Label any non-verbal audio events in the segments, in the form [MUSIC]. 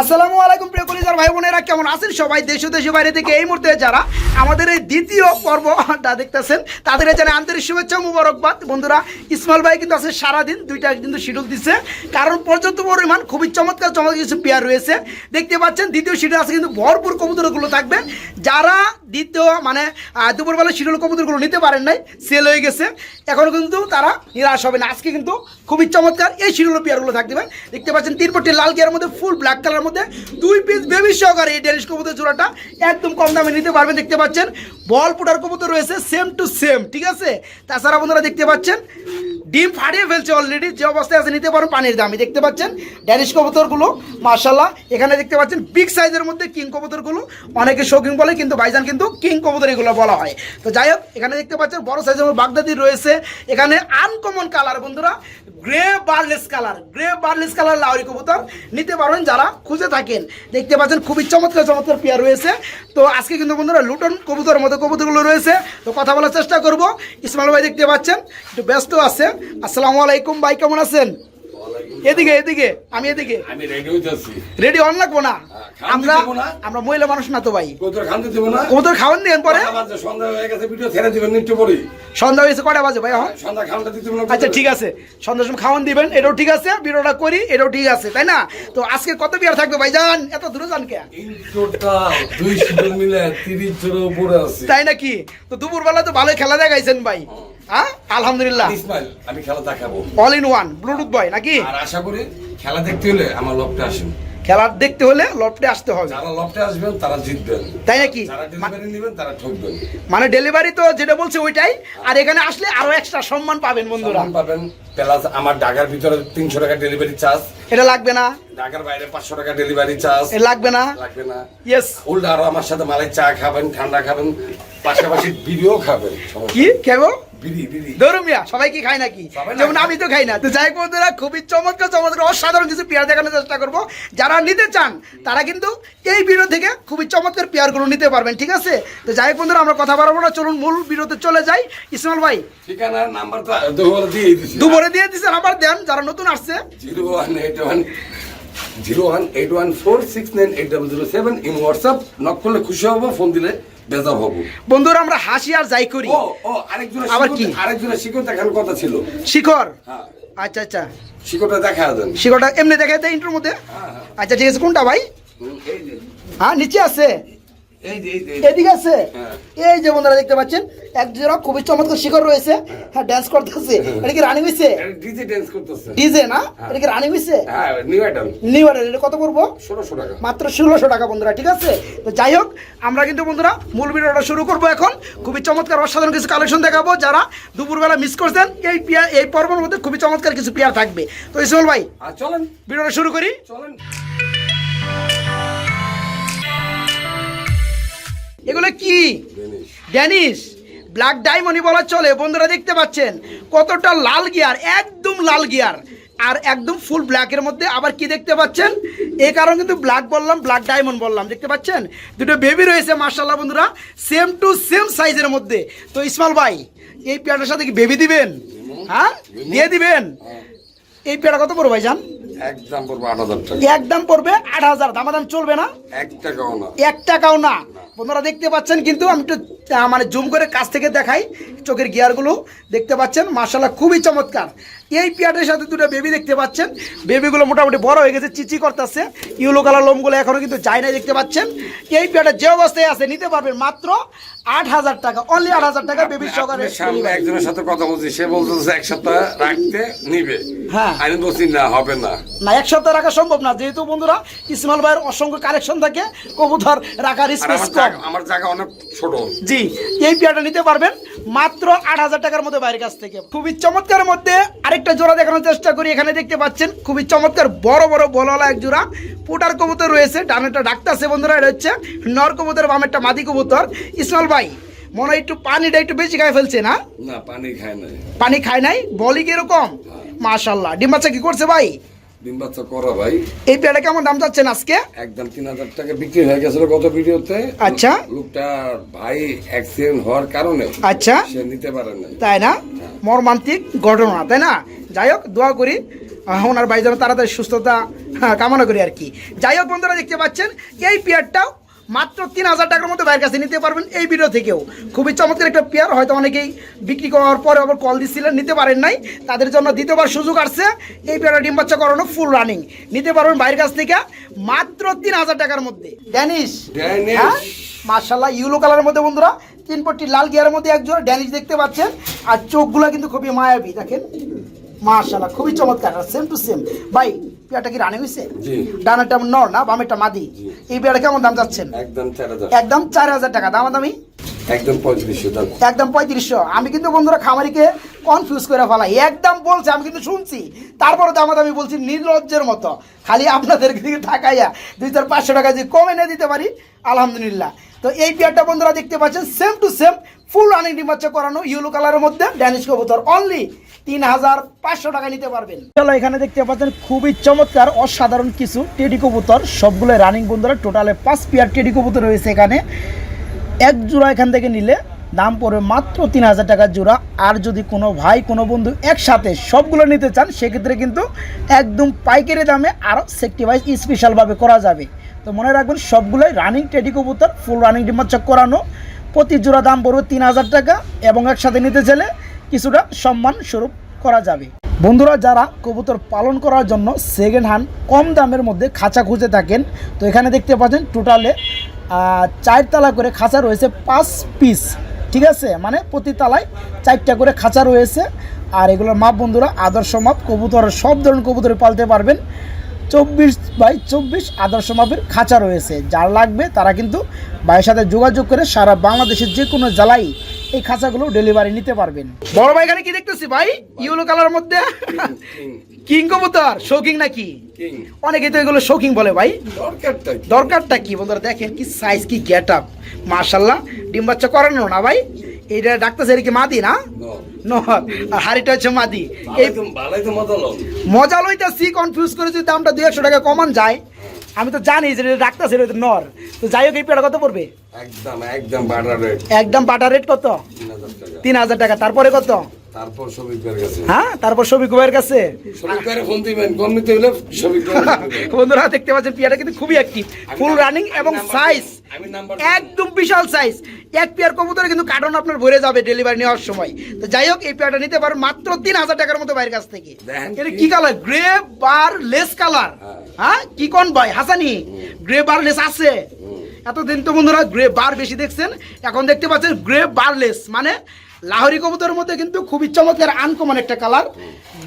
আসসালামু আলাইকুম প্রিয় কলিজার ভাই বোনেরা, কেমন আছেন সবাই? দেশ দেশে বাইরে থেকে এই মুহূর্তে যারা আমাদের এই দ্বিতীয় পর্বটা দেখতেছেন, তাদের জানে আন্তরিক শুভেচ্ছা মুবারকবাদ। বন্ধুরা, ইসমাইল ভাই কিন্তু আছে সারাদিন, দুইটা কিন্তু শিডিউল দিচ্ছে কারণ পর্যন্ত পরিমাণ খুবই চমৎকার চমৎকার কিছু পেয়ার রয়েছে। দেখতে পাচ্ছেন, দ্বিতীয় শিডিউল আছে কিন্তু ভরপুর কবুতরগুলো থাকবে। যারা দ্বিতীয় মানে দুপুরবেলা শিডিউল কবুতরগুলো নিতে পারেন নাই সেল হয়ে গেছে। এখনও কিন্তু তারা নিরাশ হবে না। আজকে কিন্তু খুবই চমৎকার এই শিডিউল পেয়ারগুলো থাকতে পারে। দেখতে পাচ্ছেন তিন পট্টি লাল গিয়ার মধ্যে ফুল ব্ল্যাক কালার মধ্যে, দুই পিস বেবি সহকারে এই ডেনিশ কবুতর জোড়াটা একদম কম দামে নিতে পারবেন। দেখতে পাচ্ছেন বল পুটার কবুতর রয়েছে সেম টু সেম ঠিক আছে? তাছাড়া বন্ধুরা দেখতে পাচ্ছেন ডিম ফাটিয়ে ফেলছে অলরেডি যে অবস্থায় আছে, নিতে পারেন পানির দামি। দেখতে পাচ্ছেন ড্যানিশ কবুতরগুলো মার্শাল্লাহ এখানে দেখতে পাচ্ছেন বিগ সাইজের মধ্যে কিং কবুতরগুলো। অনেকে শৌখিন বলে, কিন্তু বাইজান কিন্তু কিং কবুতর এগুলো বলা হয়। তো যাই হোক, এখানে দেখতে পাচ্ছেন, বড় সাইজের বাগদাদি রয়েছে। এখানে আনকমন কালার বন্ধুরা grey barless colour grey barless colour লাউরি কবুতর নিতে পারবেন যারা খুঁজে থাকেন। দেখতে পাচ্ছেন, খুবই চমৎকার চমৎকার পেয়ার রয়েছে। তো আজকে কিন্তু বন্ধুরা লুটন কবুতর মতো কবুতরগুলো রয়েছে। তো কথা বলার চেষ্টা করব। ইসমাইল ভাই দেখতে পাচ্ছেন, একটু ব্যস্ত আছে। আসসালামু আলাইকুম ভাই কেমন আছেন? এদিকে এদিকে আমি এদিকে। আমি রেডি অন লাগবো না? আমরা আমরা মহিলা মানুষ না তো ভাই। কবুতর খাওয়ান দিন পরে? কটা সন্ধ্যা হয়ে গেছে ভিডিও ছেড়ে দিবেন পরি সন্ধ্যা হয়েছে কটা বাজে ভাই আচ্ছা ঠিক আছে। সন্ধ্যার সময় খাওয়ান দিবেন এটাও ঠিক আছে ভিডিওটা করি এটাও ঠিক আছে তাই না? তো আজকে কত বিয়ার থাকবে ভাই জান? এত দূরে যান কে? তাই নাকি? তো দুপুরবেলা তো ভালোই খেলা দেখাইছেন ভাই। হ্যাঁ? আলহামদুলিল্লাহ। ইসমাইল আমি খেলা দেখাবো। All in one Bluetooth boy নাকি? আর আশা করি খেলা দেখতে হলে আমার লপটে আসেন। খেলা দেখতে হলে লফটে আসতে হবে। যারা আসবেন তারা জিতবেন। তাই নাকি? যারা ডেলিভারি নেবেন তারা ঠকবেন। মানে ডেলিভারি তো যেটা বলছে ওইটাই। আর এখানে আসলে আরও এক্সট্রা সম্মান পাবেন বন্ধুরা। পাবেন। প্লাস আমার ঢাকার ভিতরে তিনশো টাকা ডেলিভারি চার্জ এটা লাগবে না। ঢাকার বাইরে পাঁচশো টাকা ডেলিভারি চার্জ এটা লাগবে না। লাগবে না। ইয়েস উল্টা আরও আমার সাথে মালাই চা খাবেন ঠান্ডা খাবেন। পাশাপাশি বিড়িও খাবেন। কি? কেবল বিড়ি সবাই কি খায় নাকি? যেমন আমি তো খাই না। তো যাই বন্ধুরা খুবই চমৎকার চমৎকার অসাধারণ কিছু পেয়ার দেখানোর চেষ্টা করব। যারা নিতে চান তারা কিন্তু এই ভিডিও থেকে খুবই চমৎকার পেয়ারগুলো নিতে পারবেন ঠিক আছে? তো যাই বন্ধুরা আমরা কথা বাড়াবো না। চলুন মূল ভিডিওতে চলে যাই। ইসমাইল ভাই ঠিকানার নাম্বার তো দুপুরে দিয়ে দিচ্ছেন আবার দেন যারা নতুন আসছে। Zero one eight one zero one eight one four six nine eight double zero seven in WhatsApp knock করলে খুশি হব ফোন দিলে বেজাব হব। বন্ধুরা আমরা হাসি আর যাই করি। ও ও আরেকজনের আবার কি? আরেকজনের শিকড় দেখানোর কথা ছিল। শিখর হ্যাঁ। আচ্ছা আচ্ছা। শিকড়টা দেখা দেন শিখরটা এমনি দেখা যায় ইন্টার মধ্যে? হ্যাঁ, হ্যাঁ। আচ্ছা ঠিক আছে কোনটা ভাই? হ্যাঁ নিচে আছে। এদিকে আছে? হ্যাঁ। এই যে বন্ধুরা দেখতে পাচ্ছেন? এক জোড়া খুবই চমৎকার শিখর রয়েছে। হ্যাঁ। ডান্স করতেছে। এটা কি রানিং হইছে? ডিজে ড্যান্স করতেছে। ডিজে না? এটা কি রানিং হইছে? হ্যাঁ নিউ আইটেম নিউ অর্ডার এটা কত পড়ব? ষোলোশো টাকা। মাত্র ষোলোশো টাকা বন্ধুরা ঠিক আছে? তো যাই হোক আমরা কিন্তু বন্ধুরা মূল ভিডিওটা শুরু করব এখন। খুবই চমৎকার অসাধারণ কিছু কালেকশন দেখাবো যারা দুপুরবেলা মিস করছেন। এই পিয়ার এই পর্বের মধ্যে খুবই চমৎকার কিছু পেয়ার থাকবে। তো ইসমল ভাই চলেন। ভিডিওটা শুরু করি। চলেন। এগুলো কি? ড্যানিশ ব্ল্যাক ডায়মন্ডই বলা চলে বন্ধুরা দেখতে পাচ্ছেন। কতটা লাল গিয়ার একদম লাল গিয়ার আর একদম ফুল ব্ল্যাকের মধ্যে আবার কি দেখতে পাচ্ছেন? এই কারণে কিন্তু ব্ল্যাক বললাম ব্ল্যাক ডায়মন্ড বললাম দেখতে পাচ্ছেন? দুটো বেবি রয়েছে মার্শাল্লাহ বন্ধুরা সেম টু সেম সাইজের মধ্যে। তো ইসমাল ভাই এই পেয়ারটার সাথে কি বেবি দিবেন? হ্যাঁ? দিয়ে দিবেন? এই পেয়ারটা কত পড়বে ভাই জান? একদম পড়বে আট হাজার টাকা। একদম পড়বে আট হাজার দামাদাম চলবে না। এক টাকাও না। এক টাকাও না। বন্ধুরা দেখতে পাচ্ছেন কিন্তু আমি একটু মানে জুম করে কাছ থেকে দেখাই চোখের গিয়ারগুলো। দেখতে পাচ্ছেন মার্শাল্লাহ খুবই চমৎকার। এই পিয়াটের সাথে দুটো বেবি দেখতে পাচ্ছেন। বেবিগুলো মোটামুটি বড় হয়ে গেছে চিচি করতেছে। ইউলো কালার লোমগুলো এখনও কিন্তু যায় না দেখতে পাচ্ছেন। এই পিয়াটের যে অবস্থায় আছে নিতে পারবেন মাত্র আট হাজার টাকা অনলি আট হাজার টাকা সহকারে আপনার সামনে একজনের সাথে কথা বলছি সে বলতেছে এক সপ্তাহ রাখতে নিবে। হ্যাঁ। আমি বলছি না হবে না। না এক সপ্তাহ রাখা সম্ভব না যেহেতু বন্ধুরা ইসমাইল ভাইয়ের অসংখ্য কালেকশন থাকে কবুতর রাখার আর স্পেস আমার কম। আমার জায়গা অনেক ছোট। জি এই পেয়ারটা নিতে পারবেন মাত্র আট হাজার টাকার মধ্যে বাইরের কাছ থেকে। খুবই চমৎকার মধ্যে আরেকটা জোড়া দেখানোর চেষ্টা করি এখানে দেখতে পাচ্ছেন খুবই চমৎকার বড় বড় বলওয়ালা এক জোড়া। পুটার কবুতর রয়েছে ডানেরটা ডাকতেছে বন্ধুরা এটা হচ্ছে নর কবুতর একটা মাদি কবুতর। ইসমাল ভাই মনে হয় একটু পানিটা একটু বেশি খায় ফেলছে না? না পানি খায় না পানি খায় নাই? বলি কীরকম মাশাল্লাহ ডিম বাচ্চা কি করছে ভাই? ডিম বাচ্চা করা ভাই। এই কেমন দাম চাচ্ছেন আজকে? একদম তিন হাজার টাকা বিক্রি হয়ে গেছিল গত ভিডিওতে। আচ্ছা। লোকটা ভাই অ্যাক্সিডেন্ট হওয়ার কারণে আচ্ছা। সে নিতে পারেন না তাই না? মর্মান্তিক ঘটনা তাই না? যাই হোক দোয়া করি আহ, ওনার ভাই যেন তাড়াতাড়ি সুস্থতা হ্যাঁ, কামনা করি আর কি। যাই হোক বন্ধুরা দেখতে পাচ্ছেন এই পেয়ারটাও মাত্র তিন হাজার টাকার মতো ভাইয়ের কাছে নিতে পারবেন এই ভিডিও থেকেও। খুবই চমৎকার একটা পেয়ার হয়তো অনেকেই বিক্রি করার পরে আবার কল দিচ্ছিলেন নিতে পারেন নাই। তাদের জন্য দ্বিতীয়বার সুযোগ আসছে এই পেয়ারটা ডিম বাচ্চা করানো ফুল রানিং নিতে পারবেন ভাইয়ের কাছ থেকে মাত্র তিন হাজার টাকার মধ্যে। ড্যানিশ। হ্যাঁ? মার্শাল্লাহ ইউলো কালারের মধ্যে বন্ধুরা তিন পট্টি লাল গিয়ারের মধ্যে একজোড়া ড্যানিশ দেখতে পাচ্ছেন। আর চোখগুলো কিন্তু খুবই মায়াবী দেখেন? মার্শাল্লাহ খুবই চমৎকার সেম টু সেম ভাই পেয়ারটা কি রানিং হয়েছে জি। নর না বামেরটা মাদি? এই পেয়ারটা কেমন দাম যাচ্ছেন একদম চার হাজার। একদম চার হাজার টাকা দাম দামি একদম পঁয়ত্রিশশো দাম। একদম পঁয়ত্রিশশো। আমি কিন্তু বন্ধুরা খামারিকে কনফিউজ করে ফেলাই। একদম বলছে আমি কিন্তু শুনছি। তারপরে দামাদামি বলছি নির্লজ্জের মতো। খালি আপনাদের দিকে ঠাকাইয়া দুই চার পাঁচশো টাকা যদি কমে নিয়ে দিতে পারি আলহামদুলিল্লাহ। তো এই পেয়ারটা বন্ধুরা দেখতে পাচ্ছেন same to same full running ডিম বাচ্চা করানো ইয়েলো কালারের মধ্যে ড্যানিশ কবুতর অনলি তিন হাজার পাঁচশো টাকা নিতে পারবেন। চলো এখানে দেখতে পাচ্ছেন, খুবই চমৎকার, অসাধারণ কিছু টেডি কবুতর সবগুলো রানিং বন্ধুরা টোটালে পাঁচ পেয়ার টেডি কবুতর রয়েছে এখানে। এক জোড়া এখান থেকে নিলে দাম পড়বে মাত্র তিন হাজার টাকার জোড়া। আর যদি কোনো ভাই, কোনো বন্ধু একসাথে সবগুলো নিতে চান, সেক্ষেত্রে কিন্তু একদম পাইকারি দামে আরও সেক্টিভাইজ স্পেশালভাবে করা যাবে। তো মনে রাখবেন, সবগুলোই রানিং টেডি কবুতর ফুল রানিং ডিমাচ্চক করানো। প্রতি জোড়া দাম পড়বে তিন হাজার টাকা এবং একসাথে নিতে চাইলে কিছুটা সম্মান স্বরূপ করা যাবে। বন্ধুরা, যারা কবুতর পালন করার জন্য সেকেন্ড হ্যান্ড কম দামের মধ্যে খাঁচা খুঁজে থাকেন, তো এখানে দেখতে পাচ্ছেন টোটালে চার তালা করে খাঁচা রয়েছে পাঁচ পিস ঠিক আছে? মানে প্রতি তালায় চারটা করে খাঁচা রয়েছে। আর এগুলোর মাপ বন্ধুরা, আদর্শ মাপ, কবুতর, সব ধরনের কবুতরে পালতে পারবেন। চব্বিশ বাই চব্বিশ আদর্শ মাপের খাঁচা রয়েছে। যার লাগবে তারা কিন্তু ভাইয়ের সাথে যোগাযোগ করে সারা বাংলাদেশের যে কোনো জেলায় এই খাঁচাগুলো ডেলিভারি নিতে পারবেন। বড় ভাই এখানে কি দেখতেছি ভাই? ইউলো কালার মধ্যে? কিং কবুতর শৌকিং নাকি? কিং অনেকে তো এগুলো শৌকিং বলে ভাই। দরকারটা কি? দরকারটা কি? বন্ধুরা দেখেন কি সাইজ কি গেট আপ মার্শাল্লাহ ডিম বাচ্চা করানো না ভাই। এটা ডাক্তার সেরি কি মাদি না? No. ন আর হাড়িটা হচ্ছে মাদি। এই মজা লইতেছি কনফিউজ করে যদি দামটা দুই একশো টাকা কমান যায়। আমি তো জানি যে ডাক্তার সেরি নর। তো যাই হোক এই পেয়ারা কত পড়বে? একদম একদম বাটার রেট একদম বাটার রেট কত? তিন হাজার টাকা। তিন হাজার টাকা। তারপরে কত? তারপর সবিক বের গেছে হ্যাঁ তারপর সবই কুবের কাছে। সবিক বেরে ফোন দিবেন কম নিতে হলে সবিক বেরে ফোন দিবেন। [LAUGHS] বন্ধুরা দেখতে পাচ্ছেন পিয়াটা কিন্তু খুবই অ্যাক্টিভ আমি ফুল রানিং এবং সাইজ একদম বিশাল সাইজ এক পেয়ার কবুতরে কিন্তু কার্টন আপনার ভরে যাবে ডেলিভারি নেওয়ার সময়। তো যাই হোক এই পেয়ারটা নিতে পারেন মাত্র তিন হাজার টাকার মতো বাইরের কাছ থেকে। এটা কি- colour grey barless colour হ্যাঁ। হ্যাঁ কি কোন ভাই হাসানি। গ্রে বার লেস আছে। এতদিন তো বন্ধুরা গ্রে বার বেশি দেখছেন এখন দেখতে পাচ্ছেন গ্রে বারলেস মানে লাহরি কবুতরের মধ্যে কিন্তু খুবই চমৎকার আনকমন একটা কালার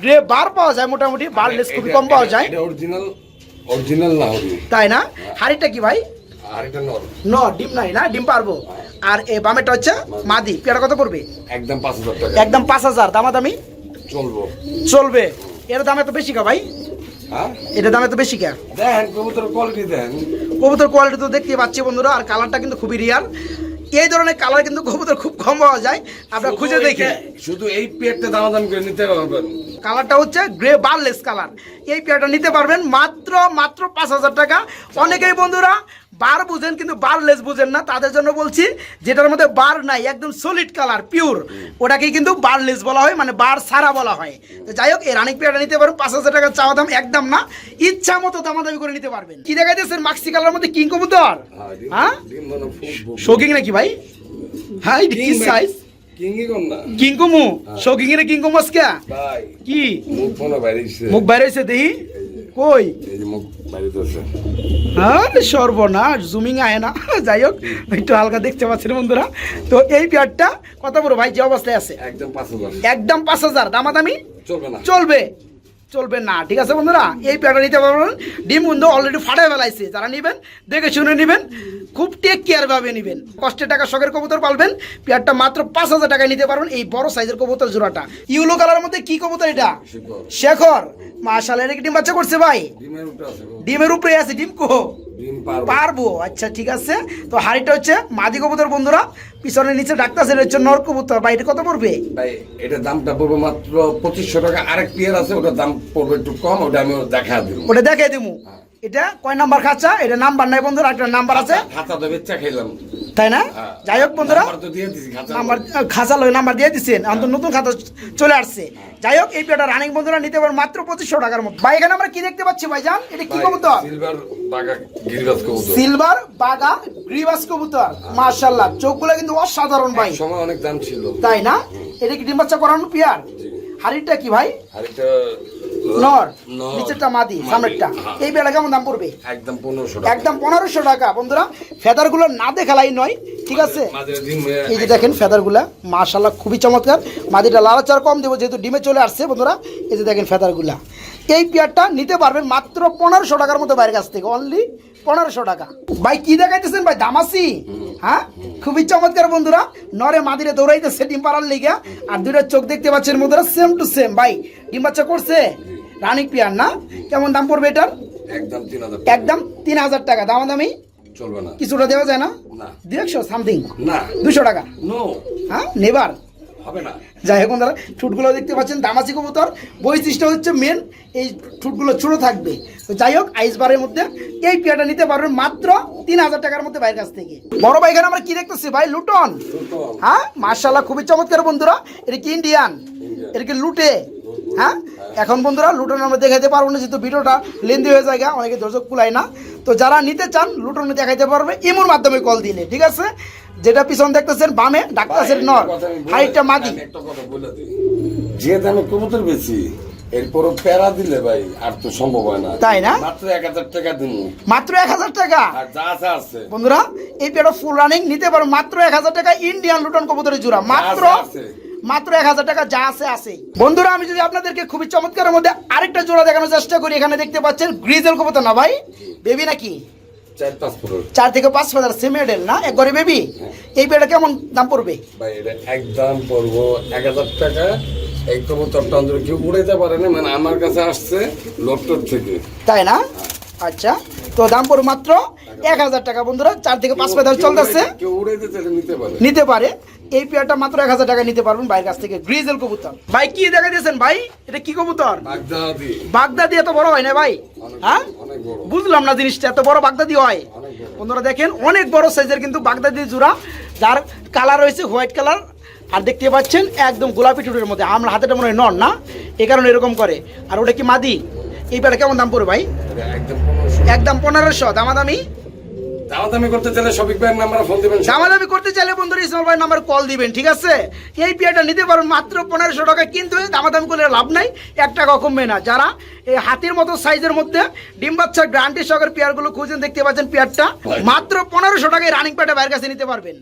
গ্রে বার পাওয়া যায় মোটামুটি বারলেস খুবই কম পাওয়া যায়। অরিজিনাল অরিজিনাল না তাই না? হাড়িটা কি ভাই? আর নর। ডিম নাই না? ডিম পারব। আর এই বামেরটা হচ্ছে মাদি। কত একদম পাঁচ হাজার টাকা। একদম দামাদামি? চলবো। চলবে। এর দাম এত বেশি কা ভাই? হ্যাঁ এটা দামে তো বেশি কে? দেন কবুতর কোয়ালিটি দেন। কবুতর কোয়ালিটি তো দেখতে পাচ্ছি বন্ধুরা আর কালারটা কিন্তু খুবই রিয়াল এই ধরনের কালার কিন্তু কবুতর খুব কম পাওয়া যায়। আপনারা খুঁজে দেখে। শুধু এই পেটটা দাম দাম করে নিতে পারবেন কালারটা হচ্ছে গ্রে বারলেস কালার। এই পেয়ারটা নিতে পারবেন মাত্র মাত্র পাঁচ হাজার টাকা। অনেকেই বন্ধুরা বার বুঝেন কিন্তু বারলেস বুঝেন না। তাদের জন্য বলছি যেটার মধ্যে বার নাই একদম সলিড কালার পিওর ওটাকেই কিন্তু বারলেস বলা হয় মানে বার সারা বলা হয়। তো যাই হোক এই রানিক পেয়ারটা নিতে পারেন পাঁচ হাজার টাকা চাওয়া দাম একদম না। ইচ্ছা মতো দামাদামি করে নিতে পারবেন। কি দেখা যাচ্ছে মাক্সি কালার মধ্যে? কিং কবুতর? হ্যাঁ, হ্যাঁ? মানে শোকিং নাকি ভাই? হ্যাঁ কি সাইজ কিংকুমু শোকিং এর কিংকুম আজকে? কি? মুখ বাইরেছে। বাইরে হয়েছে দেখি কই? সর্বনাশ জুমিং আয় না। [LAUGHS] যাই হোক একটু হালকা দেখতে পাচ্ছেন বন্ধুরা। তো এই পেয়ারটা কত বড় ভাই? যে অবস্থায় আছে? একদম পাঁচ হাজার। একদম পাঁচ হাজার। দামাদামি? চলবে না। চলবে। চলবে না। ঠিক আছে বন্ধুরা? এই পেয়ারটা নিতে পারবেন ডিম বন্ধু অলরেডি ফাটায় ফেলাইছে। যারা নেবেন দেখে শুনে নেবেন। খুব টেক কেয়ারভাবে নেবেন। কষ্টের টাকা শখের কবুতর পালবেন। পেয়ারটা মাত্র পাঁচ হাজার টাকায় নিতে পারবেন এই বড় সাইজের কবুতর জোড়াটা। ইউলো কালারের মধ্যে কি কবুতর এটা? শেখর। মাশাল এটা কি ডিম বাচ্চা করছে ভাই? ডিমের উপরে আছে। ডিম কো? পারব। আচ্ছা ঠিক আছে। তো হাড়িটা হচ্ছে মাদি কবুতর বন্ধুরা পিছনে নিচে ডাক্তার সেটা হচ্ছে নর কবুতর। বা এটা কত পড়বে? ভাই এটা দামটা পড়বে মাত্র পঁচিশশো টাকা। আরেক পিয়ার আছে ওটার দাম পড়বে একটু কম ওটা আমি দেখা দিব। ওটা দেখাই দিমু। এটা কয় নাম্বার খাঁচা? এটা নাম্বার নাই বন্ধুরা একটা নাম্বার আছে। হাতা তো বেচা খেলাম তাই না? হ্যাঁ। যাই হোক বন্ধুরা নাম্বার খাঁচা লয় নাম্বার দিয়ে দিচ্ছেন এখন তো নতুন খাতা চলে আসছে। যাই হোক এই পেটা রানিং বন্ধুরা নিতে পারেন মাত্র পঁচিশশো টাকার মতো। ভাই এখানে আমরা কি দেখতে পাচ্ছি ভাইজান? এটা কি কবুতর? সিলভার বাগা গ্রিবাস কবুতর। মাশাল্লাহ চোখগুলো কিন্তু অসাধারণ ভাই। সময় অনেক দাম ছিল। তাই না? এটা কি ডিম বাচ্চা করানো পিয়ার। হাড়িটা কি ভাই? এটা নর নর। নিচেরটা মাদি মাদি, সামনেরটা। হ্যাঁ। এই বেলা কেমন দাম পড়বে? একদম পনেরোশো একদম পনেরোশো টাকা। বন্ধুরা ফেদার না দেখালাই নয় ঠিক আছে? এই যে দেখেন ফেদার মাশাল্লাহ খুবই চমৎকার। মাদিটা লালাচার কম দেবো যেহেতু ডিমে চলে আসছে বন্ধুরা। এই যে দেখেন এই পেয়ারটা নিতে পারবেন মাত্র পনেরোশো টাকার মতো বাইরের কাছ থেকে অনলি পনেরোশো টাকা। ভাই কি দেখাইতেছেন ভাই? দামাসি? হ্যাঁ? খুবই চমৎকার বন্ধুরা। নরে মাদিরে দৌড়াইতেছে ডিম পাড়ার লিগা আর দুটো চোখ দেখতে পাচ্ছেন বন্ধুরা সেম টু সেম ভাই ডিম বাচ্চা করছে? রানিক পিয়ার না? কেমন দাম পড়বে এটার? একদম তিন হাজার একদম তিন হাজার টাকা। দামাদামি? চলবে না। কিছুটা দেওয়া যায় না? একশো সামথিং না। দুশো টাকা? নো হ্যাঁ? নেবার হবে না। যাই হোক বন্ধুরা ঠুটগুলো দেখতে পাচ্ছেন দামাসি কবুতর। বৈশিষ্ট্য হচ্ছে মেন এই ঠুটগুলো ছোট থাকবে। তো যাই হোক আইসবারের মধ্যে এই পেয়ারটা নিতে পারবেন মাত্র তিন হাজার টাকার মধ্যে বাইরের কাছ থেকে। বড় ভাই এখানে আমরা কি দেখতেছি ভাই? লুটন। লুটন। হ্যাঁ? মার্শাল্লাহ খুবই চমৎকার বন্ধুরা। এটা কি ইন্ডিয়ান এটা কি লুটে? হ্যাঁ? এখন বন্ধুরা লুটন আমরা দেখাইতে পারব না যেহেতু ভিডিওটা লেন্দি হয়ে যায় অনেকে দর্শক কুলায় না। তো যারা নিতে চান লুটন দেখাইতে পারবে ইমুর মাধ্যমে কল দিলে ঠিক আছে? যেটা পিছন দেখতেছেন বামে ডাক্তার নর হাইটটা মাদি যে দামে কবুতর বেশি এরপরও প্যারা দিলে ভাই আর তো সম্ভব হয় না। তাই না? মাত্র এক হাজার টাকা দিন। মাত্র এক হাজার টাকা? যা আছে আছে। বন্ধুরা এই পেয়ারটা ফুল রানিং নিতে পারো মাত্র এক হাজার টাকা ইন্ডিয়ান লুটন কবুতরের জোড়া। মাত্র। মাত্র এক হাজার টাকা যা আছে আছে বন্ধুরা আমি যদি আপনাদেরকে খুবই চমৎকারের মধ্যে আরেকটা জোড়া দেখানোর চেষ্টা করি এখানে দেখতে পাচ্ছেন গ্রিজেল কবুতর না ভাই? বেবি নাকি? চার থেকে পাঁচ হাজার সেমেডেল না? একবারে বেবি? এই পেয়ারটা কেমন দাম পড়বে? ভাই এটা একদম পড়ব এক হাজার টাকা। এই কবুতরটা কেউ উড়াইতে পারে না মানে আমার কাছে আসছে লোকটোর থেকে। তাই না? আচ্ছা তো দাম পড়বে মাত্র এক হাজার টাকা। বন্ধুরা চার থেকে পাঁচ কেউ চলতেছে নিতে পারে। এই পেয়ারটা মাত্র এক হাজার টাকা নিতে পারবেন বাইরের কাছ থেকে। গ্রিজেল কবুতর। ভাই কি দেখা দিয়েছেন ভাই? এটা কি কবুতর? বাগদাদি। বাগদাদি এত বড় হয় না ভাই? হ্যাঁ? বুঝলাম না জিনিসটা এত বড় বাগদাদি হয়। বন্ধুরা দেখেন অনেক বড় সাইজের কিন্তু বাগদাদি জোড়া যার কালার রয়েছে হোয়াইট কালার। আর দেখতে পাচ্ছেন একদম গোলাপি টুটের মধ্যে। আমরা হাতেটা মনে হয় নন না? এই কারণে এরকম করে। আর ওটা কি মাদি? এই পেয়ারটা কেমন দাম পড়বে ভাই? একদম পনেরোশো। দামাদামি? দামাদামি করতে চাইলে সবিক ভাইয়ের নাম্বারে ফোন দেবেন দামাদামি করতে চাইলে বন্ধুরা ইসমাল ভাই নাম্বার কল দিবেন ঠিক আছে? এই পেয়ারটা নিতে মাত্র পনেরোশো টাকা কিন্তু দামাদামি করলে লাভ নাই এক টাকা কমবে না। যারা এই হাতির মতো সাইজের মধ্যে ডিম বাচ্চা গ্রান্টি সকের পেয়ারগুলো খুঁজেন দেখতে পাচ্ছেন পেয়ারটা মাত্র পনেরোশো টাকায় রানিং পেয়ারটা বাইরের কাছে নিতে পারবেন।